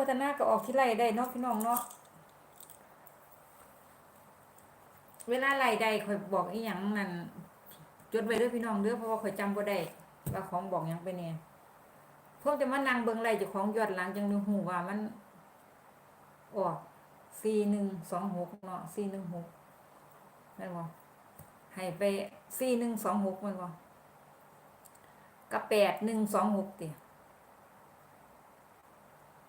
พัฒนาก็ออกที่ไรได้เนาะพี่น้องเนาะเวลาไรใดข่อยบอกอีหยังนั่นจดไว้ด้อพี่น้องเด้อเพราะว่าข่อยจำบ่ได้ว่าของบอกยังไปเนี่ยพวกจะมานั่งเบิ่งไรจ้าของยอดหลังจังนึกหูว่ามันออกสี่หนึ่งสองหกเนาะสี่หนึ่งหกแม่นบ่ให้ไปสี่หนึ่งสองหกแม่นบ่กับแปดหนึ่งสองหกเติ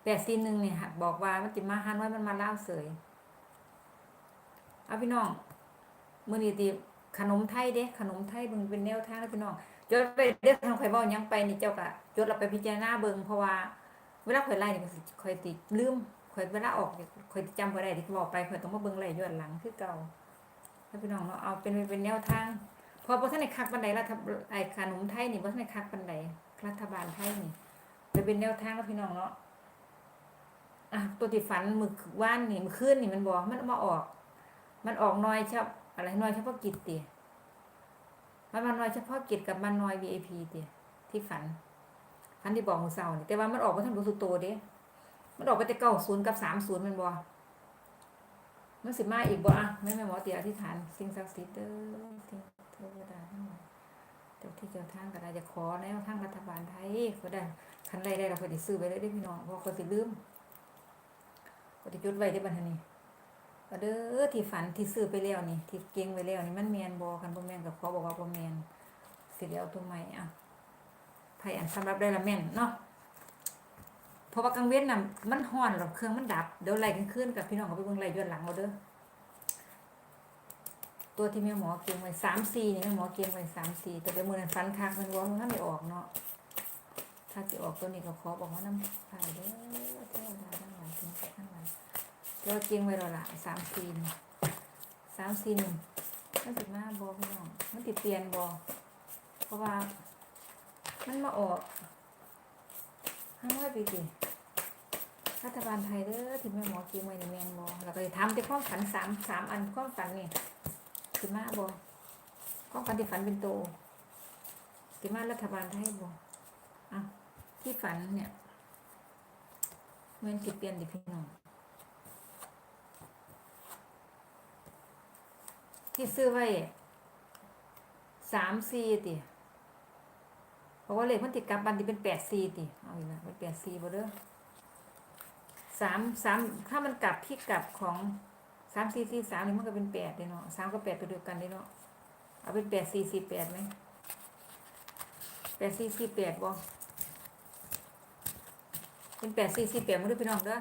แปดสี่หนึ่งเนี่ยค่ะบอกว่ามันจิมาฮันไว้มันมาเล่าเสยเอาพี่น้องมือนี้ตีขนมไทยเด้ขนมไทยเบิ่งเป็นแนวทางแล้วพี่น้องจดไปเด้อทางข่อยเว้ายังไปนี่เจ้ากะจดเราไปพิจารณาเบิ่งเพราะว่าเวลาข่อยไล่เนี่ก็สิข่อยติลืมข่อยเวลาออกข่อยจำบ่ได้ที่บอกไปข่อยต้องมาเบิ่งไล่ย้อนหลังคือเก่าแล้วพี่น้องเนาะเอาเป็นเป็นแนวทางพอบ่ทันได้คักปานใดรัฐไอ้ขนมไทยนี่บ่ทันได้คักปานใดรัฐบาลไทยนี่ไปเป็นแนวทางแล้วพี่น้องเนาะ อะตัวที่ฝันมือว่านนี่มือคืนนี่มันบอกมันมาออก มันออกน้อยเฉพาะอะไรน้อยเฉพาะกิจเตียมันมาน้อยเฉพาะกิจกับมันน้อย VIP เตียที่ฝันฝันที่บอกมือเศร้านี่แต่ว่ามันออกมาทางรู้สุดโตเด้มันออกไปแต่เก้าศูนย์กับสามศูนย์มันบอมันสิมาอีกบ่อะแม่แม่หมอเตียอธิษฐานสิ่งศักดิ์สิทธิ์เด้อสิ่งเทวดาทั้งหลายเจ้าที่เจ้าทางก็ได้จะขอแนวทางรัฐบาลไทยก็ได้คันใดได้เราคอยติซื้อไปเลยได้พี่น้องเพราะคนสิลืม ก็ที่จุดไว้ได้บัดนี้ก็เด้อที่ฝันที่ซื้อไปแล้วนี่ที่เก่งไว้แล้วนี่มันแมนบอกันบ่แมนกับเขาบอกว่าบ่แมนสิเดียวตัวใหม่อะไผอันสำหรับได้ละแม่นเนาะเพราะว่ากลางเว้นน่ะมันฮ้อนหรอกเครื่องมันดับเดี๋ยวไล่กันขึ้นกับพี่น้องก็ไปเบิ่งไล่ย้อนหลังเอาเด้อตัวที่แม่หมอเก่งไว้สามสี่นี่แม่หมอเก่งไว้สามสี่แต่เดี๋ยวมือนั้นฟันคักมันว่ามันไม่ออกเนาะถ้าสิออกตัวนี้ก็ขอบอกว่าน้ำไผ่เด้อเทวดา เราเกียงไว้แล้วล่ะสามซีนสามซีนหนึ่งมันติดมาบอพี่น้องมันติดเตียนบอเพราะว่ามันมาออกห้าร้อยปีกี่รัฐบาลไทยเด้อที่แม่หมอเกียงไว้ในแมนบอแล้วก็จะทำแต่ความฝันสามสามอันความฝันนี่ติดมาบอความฝันที่ฝันเป็นโตติดมารัฐบาลไทยบออะที่ฝันเนี่ยเว้นติดเปลี่ยนดิพี่น้อง ที่ซื้อไว้สามสี่ติเพราะว่าเลขมันติดกลับบันที่เป็นแปดสี่ติเอาอีกแล้วเป็นแปดสี่บ่เด้อสามสามถ้ามันกลับที่กลับของสามสี่สี่สามนี่มันก็เป็นแปดเลยเนาะสามกับแปดตัวเดียวกันเลยเนาะเอาเป็นแปดสี่สี่แปดไหมแปดสี่สี่แปดบ่เป็นแปดสี่สี่แปดมาดูพี่น้องเด้อ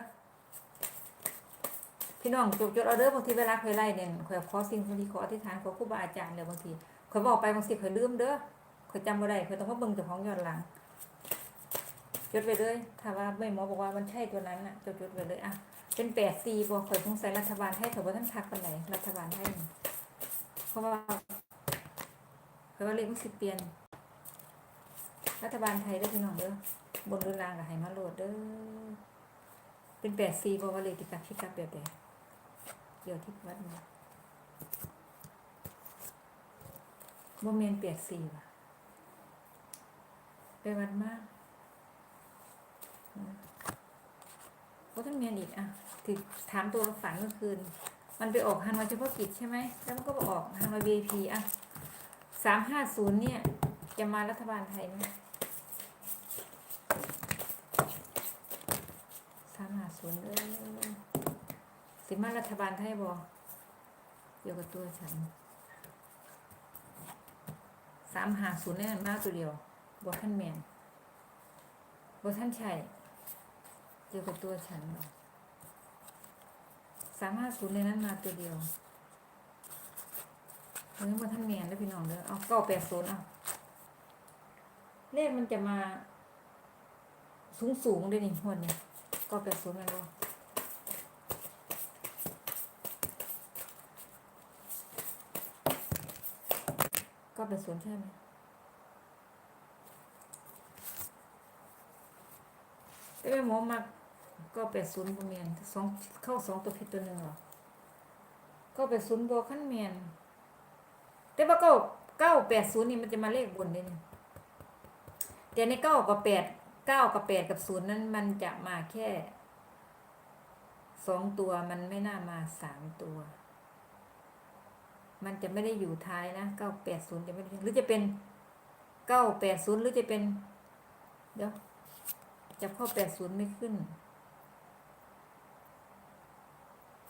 พี่น้องจดจดเอาเด้อบางทีเวลาเคยไล่เนี่ยข่อยขอสิ่งบางทีขออธิษฐานขอครูบาอาจารย์เลยบางทีข่อยบอกไปบางทีข่อยลืมเด้อข่อยจำบ่ได้ข่อยต้องมาเบิ่งจ้าของย้อนหลังจดไปเลยถ้าว่าไม่หมอบอกว่ามันใช่ตัวนั้นน่ะจดจดไปเลยอะเป็นแปดสี่บ่ข่อยสงสัยรัฐบาลไทยแต่ว่าท่านทักปานไหนรัฐบาลไทยเพราะว่าข่อยว่าเลขมันสิเปลี่ยน รัฐบาลไทยเด้พี่น้องเด้อบนหรือล่างก็ให้มาโหลดเด้อเป็นแปดสี่บ่ว่าเลขที่กลับที่กับแบบใด เดี๋ยวที่วัดมาโมเมนเปียกสีว่ะไปวัดมากก็ต้องเมียนอีกอะที่ถามตัวฝันเมื่อคืน มันไปออกฮันวาเฉพาะกิจใช่ไหม แล้วมันก็ออกฮันวา VIP อะสามห้าศูนย์เนี่ย จะมารัฐบาลไทยไหมสามห้าศูนย์เออ สิมารัฐบาลไทยบอเกี่ยวกับตัวฉันสามหาศูนย์นี่มากตัวเดียวบอท่านแมนบอท่านชัยเกี่ยวกับตัวฉันบอสามห้าศูนย์ในนั้นมาตัวเดียวเรื่องบอท่านแมนแล้พี่น้องเด้อเอาเก้าแปดศูนย์เอาเลขมันจะมาสูงสูงๆด้วยนี่หวเนี่ยเก้าแปดศูนย์มันบอ ก็เป็นศูนย์ใช่ไหมแต่แม่หมอมาก็เป็นศูนย์บเมียนสองเข้าสองตัวผิดตัวหนึ่งหรอก็เป็นศูนย์บขั้นเมียนแต่ว่าเก้าเก้าแปดศูนย์นี่มันจะมาเลขบนเด้นี่แต่ในเก้ากับแปดเก้ากับแปดกับศูนย์นั้นมันจะมาแค่สองตัวมันไม่น่ามาสามตัว มันจะไม่ได้อยู่ท้ายนะเก้าแปดศูนย์จะไม่ได้หรือจะเป็นเก้าแปดศูนย์หรือจะเป็น เดี๋ยวจับข้อแปดศูนย์ไม่ขึ้น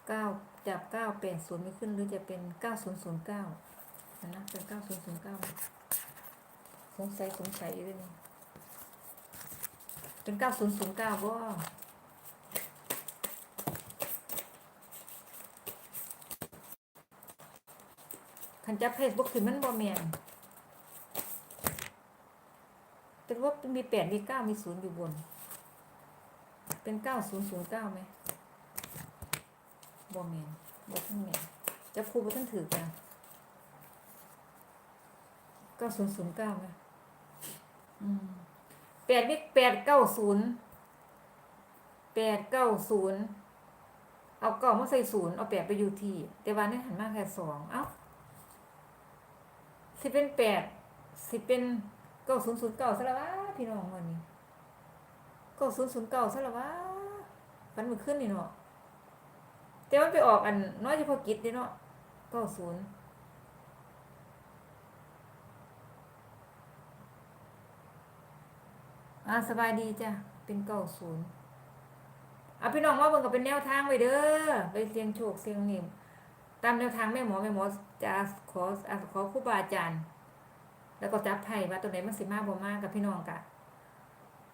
เก้าจับเก้าแปดศูนย์ไม่ขึ้นหรือจะเป็นเก้าศูนย์ศูนย์เก้านะเป็นเก้าศูนย์ศูนย์เก้าสงสัยสงสัยอยู่ด้วยนี่เป็นเก้าศูนย์ศูนย์เก้าบ่า คันจับเพจบุกขึ้นมันบ่แมนเป็นว่ามีแปดมีเก้ามีศูนย์อยู่บน เป็นเก้าศูนย์ศูนย์เก้าไหมบ่แมนบ่ทั้งแมนจับครูบ่ทั้งถือกันเก้าศูนย์ศูนย์เก้าไหมอืมแปดมีแปดเก้าศูนย์แปดเก้าศูนย์เอาเก้ามาใส่ศูนย์เอาแปดไปอยู่ที่ แต่ว่านี่หันมาแค่สองเอ้า สิเป็นแปดสิเป็นเก้าศูนย์ศูนย์เก้าซะล้วะพี่น้องวันนี้เก้าศูนย์ศูนย์เก้าซะล้วะฟันมันขึ้นนี่เนาะแต่มันไปออกอันน้อยเฉพาะกิจเด้เนาะเก้าศูนย์อ่าสบายดีจ้ะ เป็นเก้าศูนย์อะพี่น้องว่าเบิ่งก็เป็นแนวทางไว้เด้อไปเสียงโชคเสียงนิ่มตามแนวทางแม่หมอแม่หมอ จะขออะขอครูบาอาจารย์ แล้วก็จับไพ่ว่าตัวไหนมันสิมากบ่มากกับพี่น้องกะ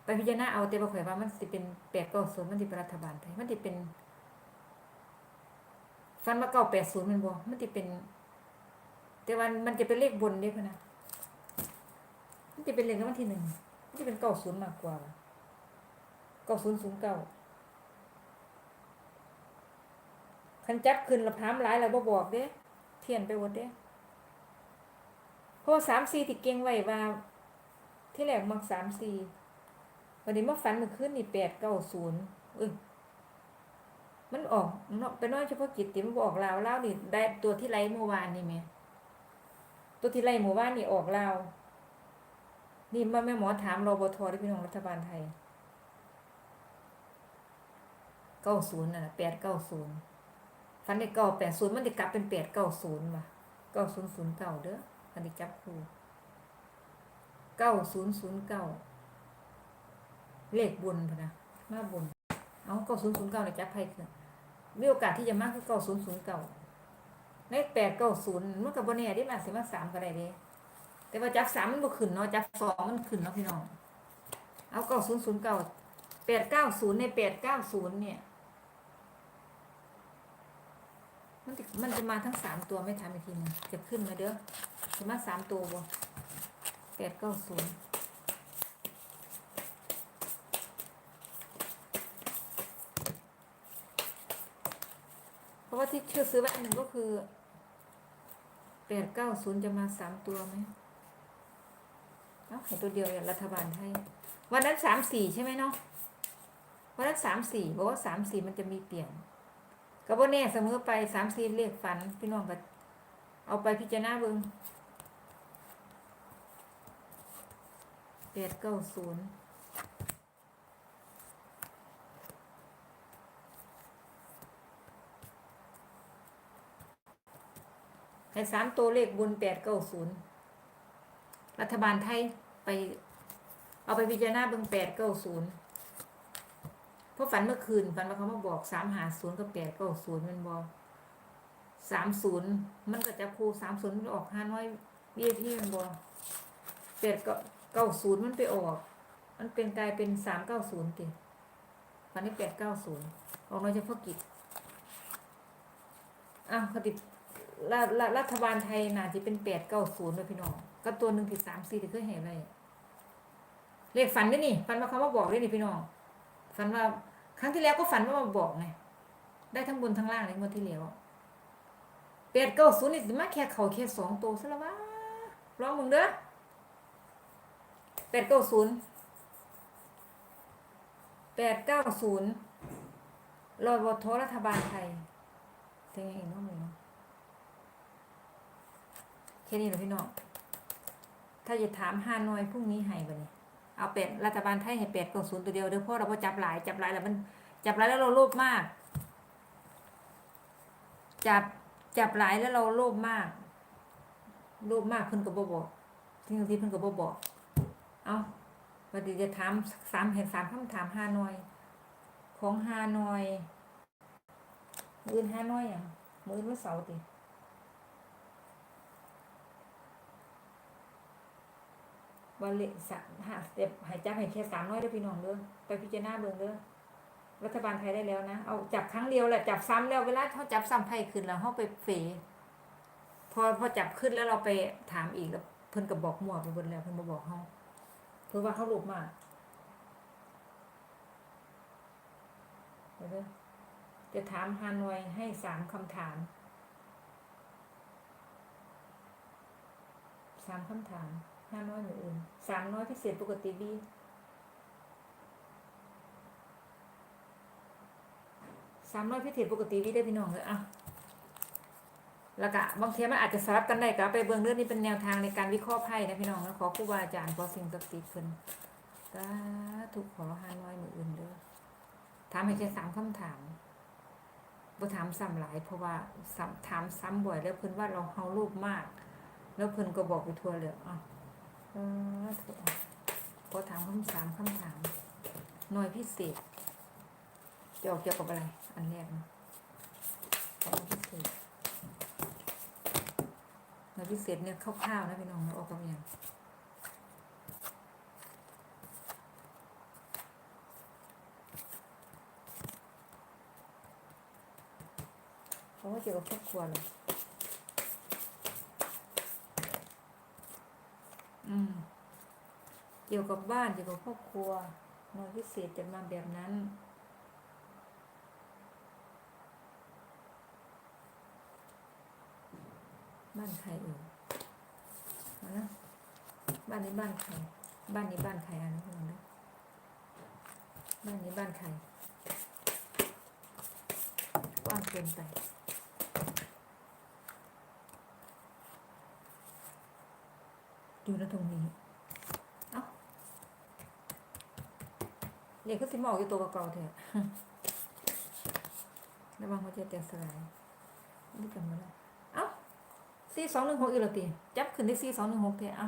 ไปพิจารณาเอาแต่บ่ข่อยว่ามันสิเป็นแปดเก้าศูนย์มันสิเป็นรัฐบาลไทยมันสิเป็นฟันมาเก้าแปดศูนย์มันบ่มันสิเป็น แต่ว่ามันจะเป็นเลขบนเด้พนะมันจะเป็นเลขวัลที่หนึ่งมันจะเป็นเก้าศูนย์มากกว่าเก้าศูนย์ศูนย์เก้าคันจับขึ้นละพามหลายแล้วบ่บอกเด้ ทียนไปหมดเด้เพราะสามสี่ที่เก่งไว้ว่า ที่แรกมักสามสี่วันนี้มาฝันเมื่อคืนนี่แปดเก้าศูนย์เอ้ยมันออกเนาะเป็นน้อยเฉพาะกิจติมันบอกลาวลาวนี่ได้ตัวที่ไรเมื่อวานนี่ไหมตัวที่ไรเมื่อวานนี่ออกลาวนี่มาแม่หมอถามรบทที่พี่น้องรัฐบาลไทยเก้าศูนย์น่ะแปดเก้าศูนย์ ฟันได้เก้าแปดศูนย์มันจะกลับเป็นแปดเก้าศูนย์ว่ะเก้าศูนย์ศูนย์เก้าเด้ออันนี้จับคู่เก้าศูนย์ศูนย์เก้าเลขบนพะนะมาบน เอาเก้าศูนย์ศูนย์เก้าในจับไพ่คือมีโอกาสที่จะมากคือเก้าศูนย์ศูนย์เก้าเลขแปดเก้าศูนย์มันกับบนเนี่ยได้มาสิมาสามก็ได้เด้แต่ว่าจับสามมันบ่ขึ้นเนาะจับสองมันขึ้นเนาะพี่น้อง เอาเก้าศูนย์ศูนย์เก้าแปดเก้าศูนย์ในแปดเก้าศูนย์เนี่ย มันจะมันจะมาทั้งสามตัวไม่ทำอีกทีหนึงจะขึ้นมาเด้อจะมาสามตัวบ่แปดเก้าศูนย์เพราะว่าที่ชื่อซื้อไว้อันหนึ่งก็คือแปดเก้าศูนย์จะมาสามตัวไหมเอ้าเห็นตัวเดียวอย่างรัฐบาลไทยวันนั้นสามสี่ใช่ไหมเนาะวันนั้นสามสี่บอกว่าสามสี่มันจะมีเปลี่ยน ก็บ่แน่เสมอไปสามสี่เลขฝัน พี่น้องก็เอาไปพิจารณาเบิ่งแปดเก้าศูนย์ให้สามตัวเลขบนแปดเก้าศูนย์รัฐบาลไทยไป เอาไปพิจารณาเบิ่งแปดเก้าศูนย์ เพราะฝันเมื่อคืนฝันว่าเขามาบอกสามหาศูนย์กับแปดเก้าศูนย์มันบอกสามศูนย์มันก็จะคูสามศูนย์มันออกห้าน้อยเบี้ยที่มันบอกแปดเก้าศูนย์มันไปออก มันเป็นกลายเป็นสามเก้าศูนย์ติฝันนี้แปดเก้าศูนย์ออกน้อยเฉพาะกิจอ้าวคติรัฐรัฐบาลไทยน่าจะเป็นแปดเก้าศูนย์เลยพี่น้องก็ตัวหนึ่งที่สามสี่ที่เคยเห็นเลยเลขฝันด้วยนี่ฝันว่าเขามาบอกด้วยนี่พี่น้องฝันว่า ครั้งที่แล้วก็ฝันว่ามาบอกไงได้ทั้งบนทั้งล่างเลยงวดที่แล้วแปดเก้าศูนย์นี่สิมาแค่เขาแค่สองตัวซะแล้ววะลองมึงเด้อแปดเก้าศูนย์แปดเก้าศูนย์รอยบทโทรัฐบาลไทยเท่านี้เน้องเลยเนาะแค่นี้เหรอพี่น้องถ้าจะถามห้าน้อยพรุ่งนี้ให้บ่เนี่ย เอาเป็ดรัฐบาลไทยให้เป็ดกองศูนย์ตัวเดียวเด้อพราะเราพอจับหลายจับหลายแล้วมันจับหลายแล้วเราโลภมาก จับจับหลายแล้วเราโลภมากโลภมากเพิ่นก็บ่บอกทีบางทีเพิ่นก็บ่บอก เอาวันนี้จะถามสามเห็นสามคำถามห้าหน่วยของห้าหน่วยมืออื่นห้าหน่วยอย่างมืออื่นวันเสาร์ติ วันเละสห้าเดี๋ยวใหายจับให้แค่สามหน่วยเด้พี่น้องเด้อไปพิจารณาเบิ่งเด้อรัฐบาลไทยได้แล้วนะ เอาจับครั้งเดียวแหละจับซ้ำแล้วเวลาเขาจับซ้ำไพ่ขึ้นแล้วเขาไปเฟพอพอจับขึ้นแล้วเราไปถามอีกแล้วเพิ่นก็บบอกมั่วไปหมดแล้วเพิ่นมาบอกเขาเพราะว่าเขาหลุดมาเด้อจะถามฮานอยให้สามคำถามสามคำถาม ห้าน้อยหรืออื่นสามน้อยพิเศษปกติดีสามน้อยพิเศษปกติดีได้พี่น้องเลยอะแล้วก็บางทีมันอาจจะสลับกันได้ก็ไปเบื้องเรื่องนี้เป็นแนวทางในการวิเคราะห์ไพ่นะพี่น้องนะขอครูบาอาจารย์ขอสิ่งศักดิ์สิทธิ์เพิ่นสาธุขอห้าน้อยมืออื่นเด้อถามให้แค่สามคำถามบ่ถามซ้ำหลาย เพราะว่าถามซ้ำบ่อย แล้วเพิ่นว่าเราเฮารูปมาก แล้วเพิ่นก็บอกไปทั่วเลยอะเออ ถูกพอถามคำสามคำถาม หน่วยพิเศษจะออกเกี่ยวกับอะไร อันแรกนะหน่วยพิเศษหน่วยพิเศษเนี่ยคร่าวๆนะพี่น้องออกกับอย่างเพราะว่าเกี่ยวกับครอบครัวเลย อืม เกี่ยวกับบ้านเกี่ยวกับครอบครัวหน่วยพิเศษจะมาแบบนั้น บ้านใครอ่ยเอานะบ้านนี้บ้านใคร บ้านนี้บ้านใครอะนะลองดูบ้านนี้บ้านใครกว้างเกินไป ดูนตรงนี้ เอ้าเด็กก็สิหมอกอยู่ตัวเก่าเถอะระวังหัวใจแตกสลายนี่กันมาแล้วเอ้าสี่สองหนึ่งหกอีกแล้วตีจับขึ้นได้สี่สองหนึ่งหกเถอะเอ้า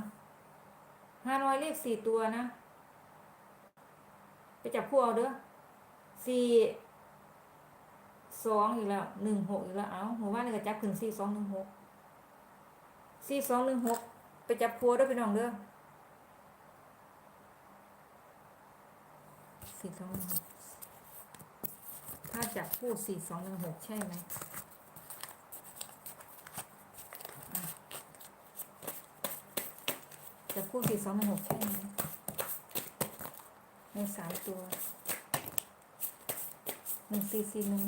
ห้าน้อยเลขสี่ตัวนะ ไปจับคู่เอาเด้อสี่สองอีกแล้วหนึ่งหกอีกแล้ว เอ้าหัวว่านี่ก็จับขึ้นสี่สองหนึ่งหกสี่สองหนึ่งหก ไปจับพัวด้วยพี่น้องเด้อสี่สองหนึ่งหกถ้าจับคู่สี่สองหนึ่งหกใช่ไหมจับคู่สี่สองหนึ่งหกใช่ไหมในสามตัวหนึ่งสี่สี่หนึ่ง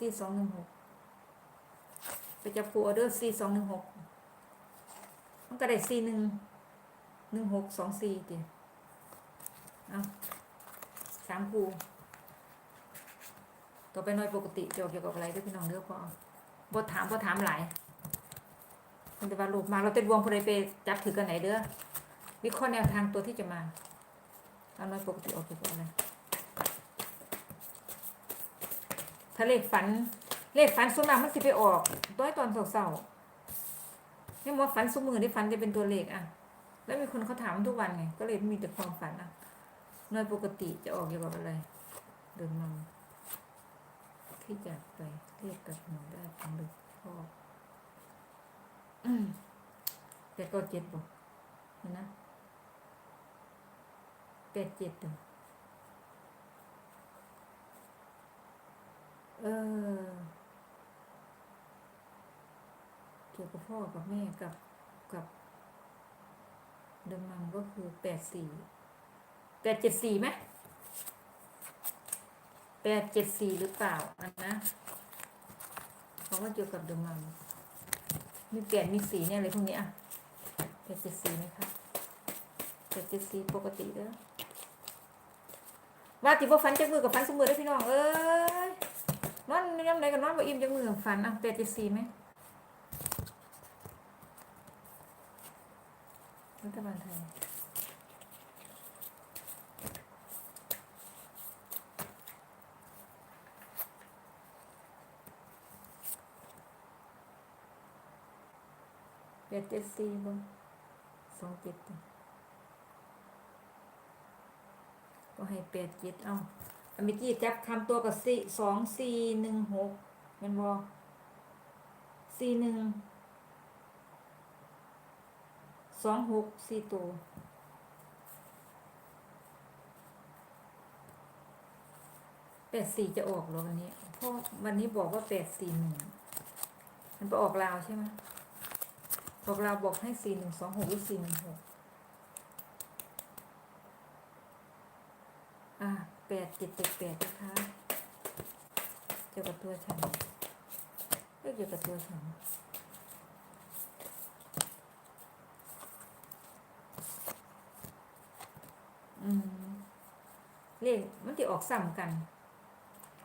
สี่สองหนึ่งหกไปจับคู่ออเดอร์สี่สองหนึ่งหกมันก็ได้สี่หนึ่งหนึ่งหกสองสี่เดียเอาสามคู่ต่อไปน่วยปกติจกเกี่ยวกับอะไรด้วยพี่น้องเด้อพอเอาบทถามบทถามหลายมันจะว่าลูกมาเราเต็ดวงพอดีไปจับถือกันไหนเด้อวิเคราะห์แนวทางตัวที่จะมาเอาน่วยปกติออกเกี่ยวกับอะไร ถ้าเลขฝัน เลขฝันส่วนมากมันสิไปออกตัวตอนเศร้าๆนี่ว่าฝันสมือที่ฝันจะเป็นตัวเลขอะ แล้วมีคนเขาถามทุกวันไง ก็เลยมีแต่ความฝันอะโดยปกติจะออกเกี่ยวกับอะไรเดินมังที่จากไปเรียกกับหนูได้ของดึกพ่ออืมแต่ก็เจ็ดบอกเห็นนะแปดเจ็ดเด้ เออ เกี่ยวกับพ่อกับแม่กับกับเดมังก็คือแปดสี่แปดเจ็ดสี่ไหมแปดเจ็ดสี่หรือเปล่า อันนะเพราะว่าเกี่ยวกับเดิมมังมีแปดมีสีเนี่ยเลยพวกนี้อะแปดเจ็ดสี่ไหมคะแปดเจ็ดสี่ปกติเด้อว่าติบ่ฟันจักมือกับฟันสมือได้พี่น้องเอ้ย นอนยามใดกันนอนบ่อิ่มยังมื้อฝันอะเตะตีสี่ไหมรัฐบาลไทยเจ็ดเจ็สี่บ่สองเจ็ดก็ให้แปดเจ็ดเอา เมื่อกี้จับคำตัวกับสี่สองสี่หนึ่งหกมันบอสี่หนึ่งสองหกสี่ตัวแปดสี่จะออกเหรอวันนี้เพราะวันนี้บอกว่าแปดสี่หนึ่งมันไปออกลาวใช่ไหมออกลาวบอกให้สี่หนึ่งสองหกหรือสี่หนึ่งหกอะ แปดเจ็ดเจ็ดแปดนะคะเจอกับตัวฉันเอ้ยเจอกับตัวฉันอืมเลขมันจะออกซ้ำกัน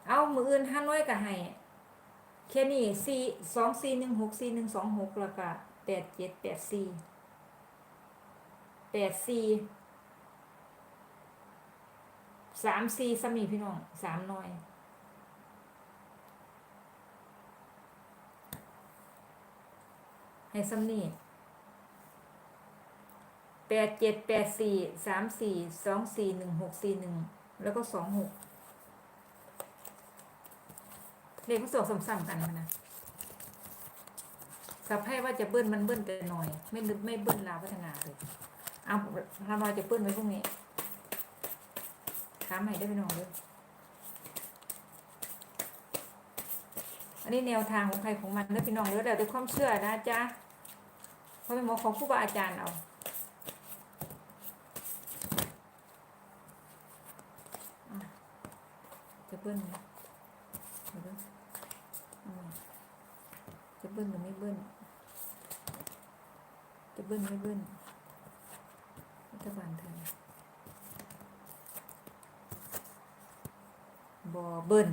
เอามืออื่นห้าน้อยก็ให้แค่นี้สี่สองสี่หนึ่งหกสี่หนึ่งสองหกแล้วก็แปดเจ็ดแปดสี่แปดสี่ สามสี่สามีพี่น้องสามหน้อยให้ซ้ำนี่แปดเจ็ดแปดสี่สามสี่สองสี่หนึ่งหกสี่หนึ่งแล้วก็สองหกเลขมันสองซ้ำๆกันนะสับให้ว่าจะเบิ้ลมันเบิ้ลแต่หน่อย ไม่ลึไม่เบิ้ลลาพัฒนาเลยเอาทำเราจะเบิ้ลไว้พรุ่งนี้ ถามใหม่ได้ไปน้องเลยอันนี้แนวทางของใครของมันนะพี่น้องเด้อแต่ด้วยความเชื่อนะจ๊ะเพราะเป็นหมอของครูบาอาจารย์เอาจะเบิ้ลไหมเดี๋ยวเบิ้ลเอจะเบิ้ลหรือไม่เบิ้ลจะเบิ้ลไม่เบิ้ลรัฐบาลไทย บอเบิ้ล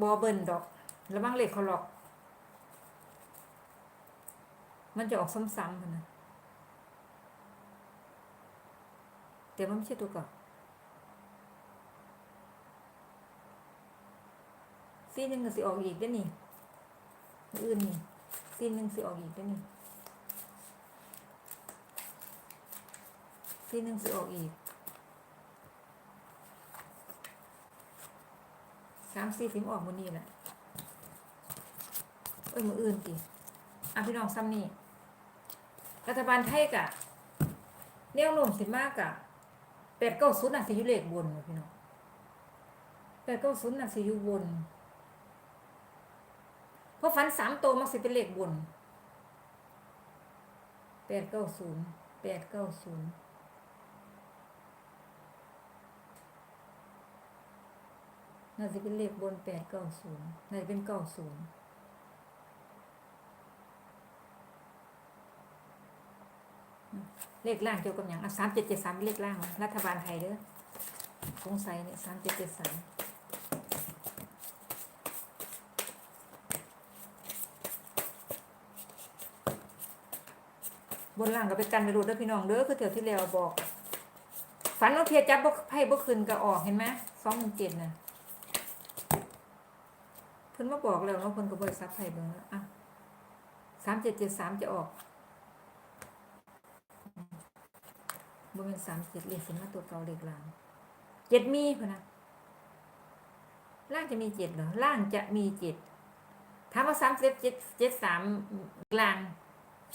บอเบิ้ลดอก แล้วบางเหล็กเขาหลอก มันจะออกซ้ำๆกันนะแต่มันไม่ใช่ตัวเก่าซีหนึ่งก็สิออกอีกได้นี่อื่นนี่ซีหนึ่งสิออกอีกได้นี่ซีหนึ่งสิออกอีก สามสี่สิมออกมือนี้แหละเอ้ยมืออื่นติอะพี่น้องซ้ำนี่รัฐบาลไทยกะแนวโน้มสิมากกะแปดเก้าศูนย์น่ะสิยูเลขบนว่ะพี่น้องแปดเก้าศูนย์น่ะสิยูบนเพราะฟันสามโตมันสิเป็นเลขบนแปดเก้าศูนย์แปดเก้าศูนย์ น่าจะเป็นเลขบนแปดเก้าศูนย์น่าจะเป็นเก้าศูนย์เลขล่างเกี่ยวกับอย่างอะสามเจ็ดเจ็ดสามเลขล่างรัฐบาลไทยเด้อสงสัยเนี่ยสามเจ็ดเจ็ดสามบนล่างก็ไปกันไปรูดเด้อพี่น้องเด้อคือเถียวที่แล้วบอก ฝันว่าเทียจับบ่ไพ่บ่คืนก็ออกเห็นไหมสองหนึ่งเจ็ดน่ะ เพิ่นมาบอกแล้วเนาะเพิ่นก็บริษัทไพ่เบิ่งแล้วอะสามเจ็ดเจ็ดสามจะออกบ่เป็นสามเจ็ดเลขสิมาตัวเก่าเลขล่างเจ็ดมีพิ่นนะล่างจะมีเจ็ดเหรอล่างจะมีเจ็ดถามว่าสามเจ็ดเจ็ดเจ็ดสามกลาง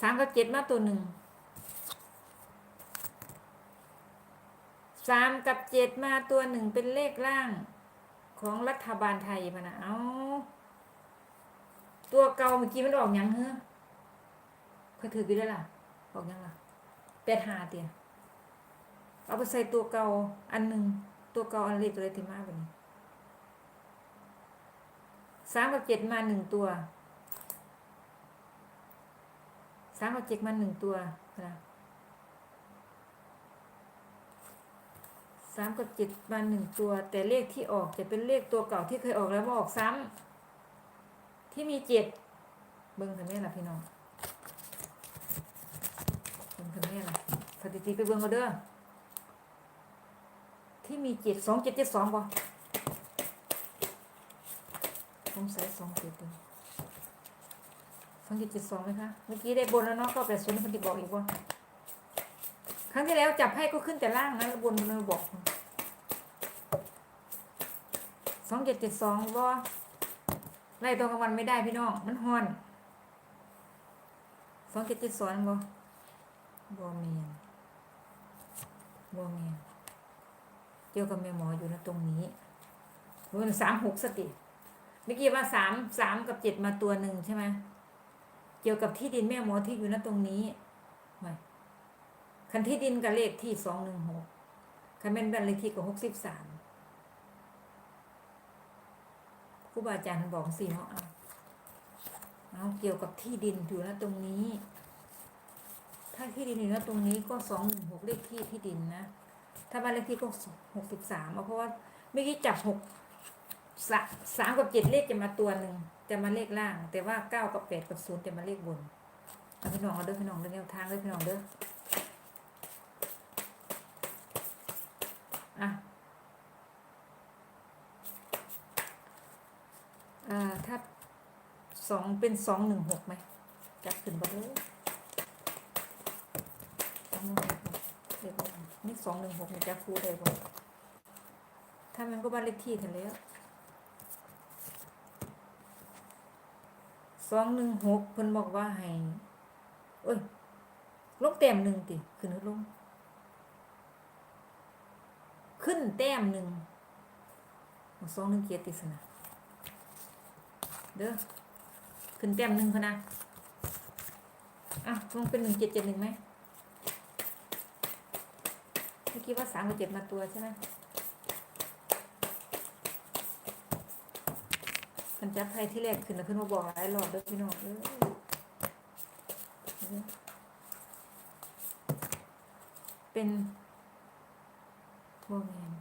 สามกับเจ็ดมาตัวหนึ่งสามกับเจ็ดมาตัวหนึ่งเป็นเลขล่างของรัฐบาลไทยพะนะเอา ตัวเก่าเมื่อกี้มันออกยังเฮ้อเคยถือกี่ได้ล่ะ ออกยังล่ะแปดหาเตียเอาไปใส่ตัวเก่าอันหนึ่งตัวเก่าอันเล็กเลยที่มากแบบนี้สามกับเจ็ดมาหนึ่งตัวสามกับเจ็ดมาหนึ่งตัวนะสามกับเจ็ดมาหนึ่งตัว แต่เลขที่ออกจะเป็นเลขตัวเก่าที่เคยออกแล้วมาออกซ้ำ ที่มีเจ็ดเบิ้งทำไมล่ะพี่น้องเบิ้งทำไมล่ะสถิติไปเบิ้งก็เด้อที่มีเจ็ดสองเจ็ดเจ็ดสองบ่สงสัยสองเจ็ดเสองเจ็ดเจ็ดสองไหมคะเมื่อกี้ได้บนแล้วเนาะก็แปดศูนย์คนที่บอกอีกว่าครั้งที่แล้วจับให้ก็ขึ้นแต่ล่างนะแล้วบนมันบอกสองเจ็ดเจ็ดสองว่ ไล่ตรงกลางวันไม่ได้พี่น้อง มันฮอนสองเจ็ดเจ็ดสองบ่บ่เมียนบ่เมียนเกี่ยวกับแม่หมออยู่นะตรงนี้มันสามหกสติเมื่อกี้ว่าสามสามกับเจ็ดมาตัวหนึ่งใช่ไหมเกี่ยวกับที่ดินแม่หมอที่อยู่นะตรงนี้ไม่คันที่ดินกับเลขที่สองหนึ่งหกคันเป็นบ้านเลขที่กับหกสิบสาม ครูบาอาจารย์บอกสี่เนาะเอาเอาเกี่ยวกับที่ดินอยู่นะตรงนี้ ถ้าที่ดินอยู่นะตรงนี้ก็สองหนึ่งหกเลขที่ที่ดินนะ ถ้าบ้านเลขที่ก็หกสิบสามเพราะว่าเมื่อกี้จับหกสะสามกับเจ็ดเลขจะมาตัวหนึ่งจะมาเลขล่าง แต่ว่าเก้ากับแปดกับศูนย์จะมาเลขบนเอาพี่น้องเอาเด้อพี่น้องเด้อแนวทางเด้อพี่น้องเด้ออะ อ่าถ้าสองเป็นสองหนึ่งหกไหมจับขึ้นบ่เลยสองหนึ่งหกเรียกว่านี่สองหนึ่งหกเนี่ยจับคู่ได้บ่ถ้ามันก็บ้านเลขที่กันแล้วสองหนึ่งหกเพิ่นบอกว่าให้เอ้ยลงแต้มหนึ่งติขึ้นหรือลง ขึ้นแต้มหนึ่งสองหนึ่งเกียรติสนะ เด้อขึ้นแต้มหนึ่งพะนะอะลงเป็นหนึ่งเจ็ดเจ็ดหนึ่งไหมเมื่อกี้ว่าสามกับเจ็ดมาตัวใช่ไหมมันจับไพ่ที่แรกขึ้นแล้วขึ้นมาบอกหลายรอบด้วยพี่น้องเอ้ยเป็นโบแมน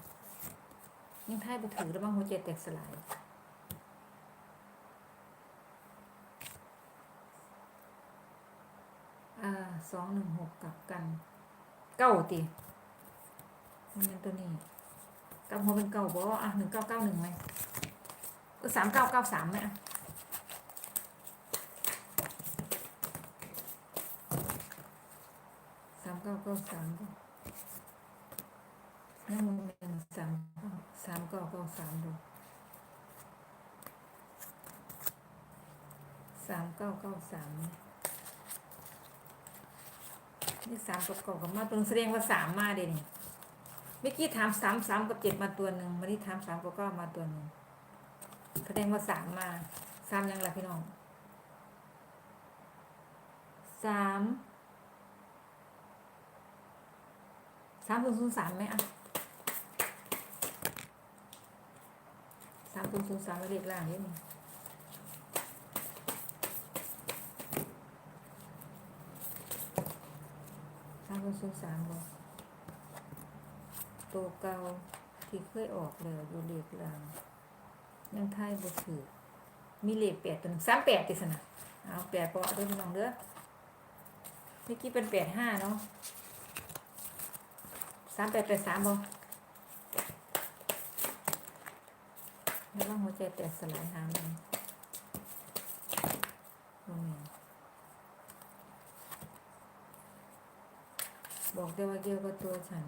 ยิ่งไพ่ไปถือแล้วบางหัวใจแตกสลาย อ่า สองหนึ่งหกกลับกันเก้าตีมันเป็นตัวนี้กลับหัวเป็นเก้าบออะหนึ่งเก้าเก้าหนึ่งไหมเออสามเก้าเก้าสามไหมอะสามเก้าเก้าสามนี่มันเป็นสามสามเก้าเก้าสามดูสามเก้าเก้าสาม นี่สามกับก้ากับมาตรงแสดงว่าสามมาเด่นเมื่อกี้ถามสามสามกับเจ็ดมาตัวหนึ่งวันนี้ถามสามกับเก้ามาตัวหนึ่งแสดงว่าสามมาสามยังล่ะพี่น้องสามสามศูนย์ศูนย์สามไหมอะสามศูนย์ศูนย์สามเรียกล่างเยอะนี่ สามศูนย์สามบอกตัวเก่าที่เคยออกเลยอยู่เรียกลางยังไทยบ่ถือมีเลขแปดตัวหนึงสามแปดติสนะเอาแปดปอด้วยพี่น้องเด้อเมื่อกี้เป็นแปดห้าเนาะสามแปดแปดสามบ่แล้วว่าหัวใจแตกสลายหางมันโอ้แม่น บอกได้ว่าเกี่ยวกับตัวฉัน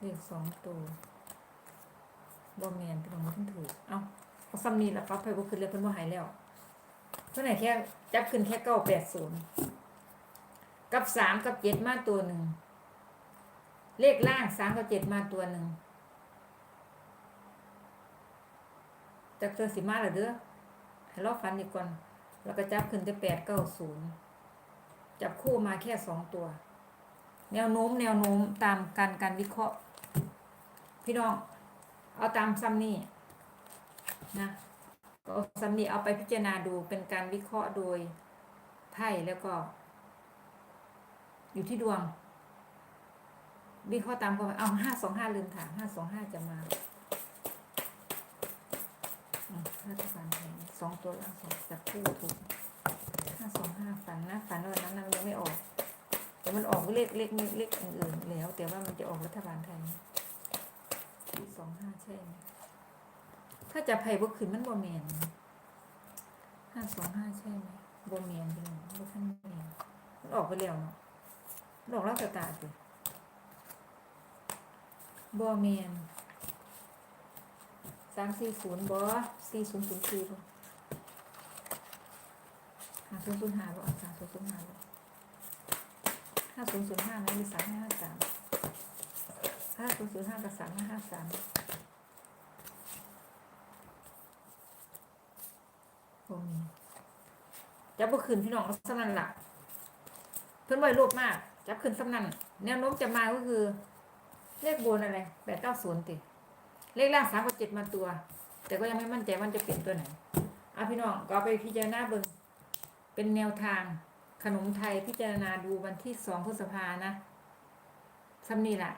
เลขสองตัวบ่แมนพี่น้องบ่ทันถือเอ้าเอาซ้ำนี้ล่ะปั๊บไปบ่ขึ้นเลยเพิ่นบ่หายแล้วเพิ่นให้แค่จับขึ้นแค่เก้าแปดศูนย์กับสามกับเจ็ดมาตัวหนึ่ง เลขล่างสามกับเจ็ดมาตัวหนึ่งจับเจอสิมาแล้วเด้อให้รอฟันอีกก่อน แล้วก็จับขึ้นแต่แปดเก้าศูนย์จับคู่มาแค่สองตัว แนวโน้มแนวโน้มตามการการวิเคราะห์ พี่น้อง เอาตามซัมนี่นะก็เอาซัมนี่เอาไปพิจารณาดูเป็นการวิเคราะห์โดยไพ่แล้วก็ อยู่ที่ดวง วิเคราะห์ตามก็เอาห้าสองห้าลืมถามห้าสองห้าจะมาอืมรัฐบาลไทยสองตัวล่างสองจับคู่ถูกห้าสองห้าฝันนะฝันวันนั้นนะมันยังไม่ออก แต่มันออกเลขเลขเลขอื่นแล้ว แต่ว่ามันจะออกรัฐบาลไทยที่สองห้าใช่ไหมถ้าจะไพ่บ่ขึ้นมันบ่แมนห้าสองห้าใช่ไหมบ่เมียนพี่น้องบ่ทันเมียนมันออกไปแล้วเนาะมันออกแล้วแต่ตาสิบ่เมียนสามสี่ศูนย์บ่สี่ศูนย์ศูนย์สี่บ่ห้าศูนย์ศูนย์ห้าบ่เอสามศูนย์ศูนย์ห้าบ่ ห้าศูนย์ศูนย์ห้าไหมหรือสามห้าห้าสามห้าศูนย์ศูนย์ห้ากับสามห้าห้าสามบ่มีจับบ่ขึ้นพี่น้องสนั่นหลักเพิ่อนไว้รูปมาก จับขึ้นสนั่นแนวโน้มจะมาก็คือ เลขโบนอะไรแปดเก้าศูนย์ติเลขล่างสามกับเจ็ดมาตัว แต่ก็ยังไม่มั่นใจว่าจะเปลี่ยนตัวไหนอะพี่น้องก็ไปพิจารณาเบิ่งเป็นแนวทาง ขนมไทยพิจารณาดูวันที่สองพฤษภานะซ้ำนี่แหละ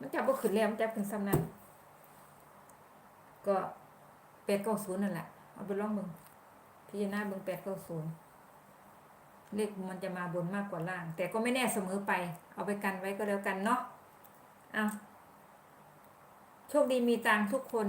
มันจับบ่ขึ้นแล้วมันจับขึ้นซ้ำนั้น ก็แปดเก้าศูนย์นั่นแหละ เอาไปลองเบิ่งพิจารณาเบิ่งแปดเก้าศูนย์เลขมันจะมาบนมากกว่าล่าง แต่ก็ไม่แน่เสมอไป เอาไปกันไว้ก็แล้วกันเนาะเอาโชคดีมีตังทุกคน